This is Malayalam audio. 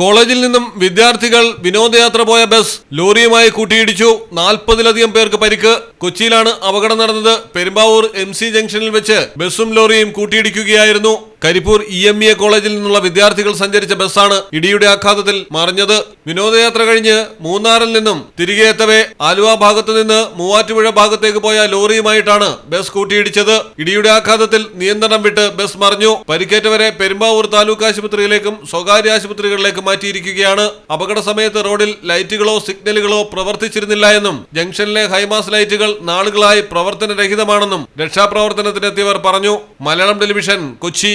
കോളേജിൽ നിന്നും വിദ്യാർത്ഥികൾ വിനോദയാത്ര പോയ ബസ് ലോറിയുമായി കൂട്ടിയിടിച്ചു. നാൽപ്പതിലധികം പേർക്ക് പരിക്ക്. കൊച്ചിയിലാണ് അപകടം നടന്നത്. പെരുമ്പാവൂർ എം ജംഗ്ഷനിൽ വെച്ച് ബസ്സും ലോറിയും കൂട്ടിയിടിക്കുകയായിരുന്നു. Karipur E M E A കോളേജിൽ നിന്നുള്ള വിദ്യാർത്ഥികൾ സഞ്ചരിച്ച ബസ്സാണ് ഇടിയുടെ ആഘാതത്തിൽ മറിഞ്ഞത്. വിനോദയാത്ര കഴിഞ്ഞ് മൂന്നാറിൽ നിന്നും തിരികെ എത്തവേ ആലുവ ഭാഗത്തു നിന്ന് മൂവാറ്റുപുഴ ഭാഗത്തേക്ക് പോയ ലോറിയുമായിട്ടാണ് ബസ് കൂട്ടിയിടിച്ചത്. ഇടിയുടെ ആഘാതത്തിൽ നിയന്ത്രണം വിട്ട് ബസ് മറിഞ്ഞു. പരിക്കേറ്റവരെ പെരുമ്പാവൂർ താലൂക്ക് ആശുപത്രിയിലേക്കും സ്വകാര്യ ആശുപത്രികളിലേക്കും മാറ്റിയിരിക്കുകയാണ്. അപകട സമയത്ത് റോഡിൽ ലൈറ്റുകളോ സിഗ്നലുകളോ പ്രവർത്തിച്ചിരുന്നില്ല എന്നും ജംഗ്ഷനിലെ ഹൈമാസ് ലൈറ്റുകൾ നാളുകളായി പ്രവർത്തനരഹിതമാണെന്നും രക്ഷാപ്രവർത്തനത്തിനെത്തിയവർ പറഞ്ഞു. മലയാളം ടെലിവിഷൻ കൊച്ചി.